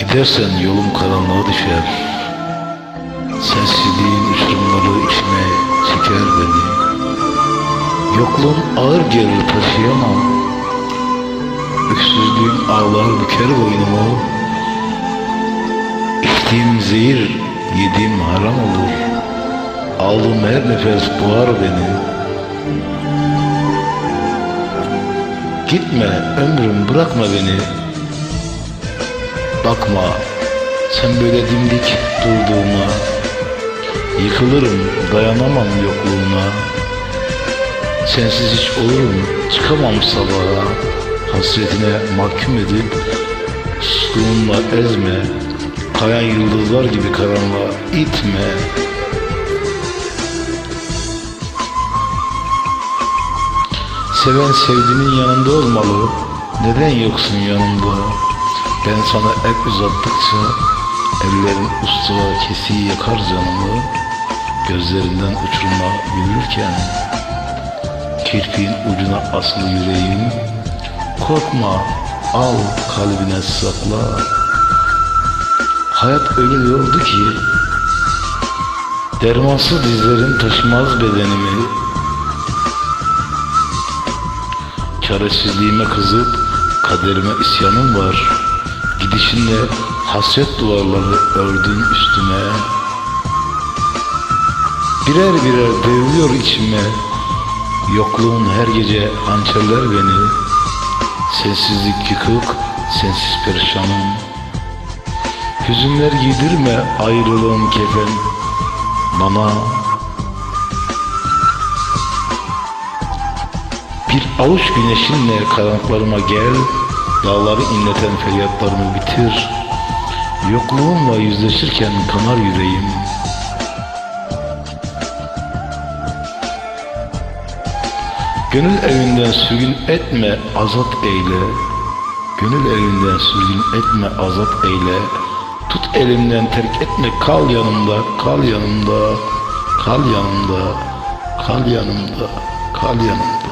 Gidersen yolum karanlığa düşer. Sensizliğin uçurumları içime çeker beni. Yokluğun ağır gelir taşıyamam. Öksüzlüğün ağlar büker boynumu. İçtiğim zehir yediğim haram olur. Aldığım her nefes boğar beni. Gitme ömrüm bırakma beni Bakma sen böyle dimdik durduğuma Yıkılırım dayanamam yokluğuna. Sensiz hiç olurum çıkamam sabaha. Hasretine mahkum edip Suskunluğunla ezme. Kayan yıldızlar gibi karanlığa itme. Seven sevdiğinin yanında olmalı. Neden yoksun yanımda Ben sana el uzattıkça Ellerin usta kesiği yakar canımı Gözlerinden uçuruma yürürken Kirpiğin ucuna asılı yüreğim Korkma al kalbine sakla. Hayat öyle yordu ki Dermansız dizlerim taşımaz bedenimi. Çaresizliğime kızıp kaderime isyanım var Gidişinle hasret duvarları ördün üstüme. Birer birer devriyor içime. Yokluğun her gece hançerler beni. Sensizlik yıkık, sensiz perişanım. Hüzünler giydirme ayrılığın kefen. Bana Bir avuç güneşinle karanlıklarıma gel Dağları inleten feryatlarımı bitir. Yokluğumla yüzleşirken kanar yüreğim. Gönül evinden sürgün etme azat eyle. Gönül evinden sürgün etme azat eyle. Tut elimden terk etme kal yanımda Kal yanımda Kal yanımda Kal yanımda Kal yanımda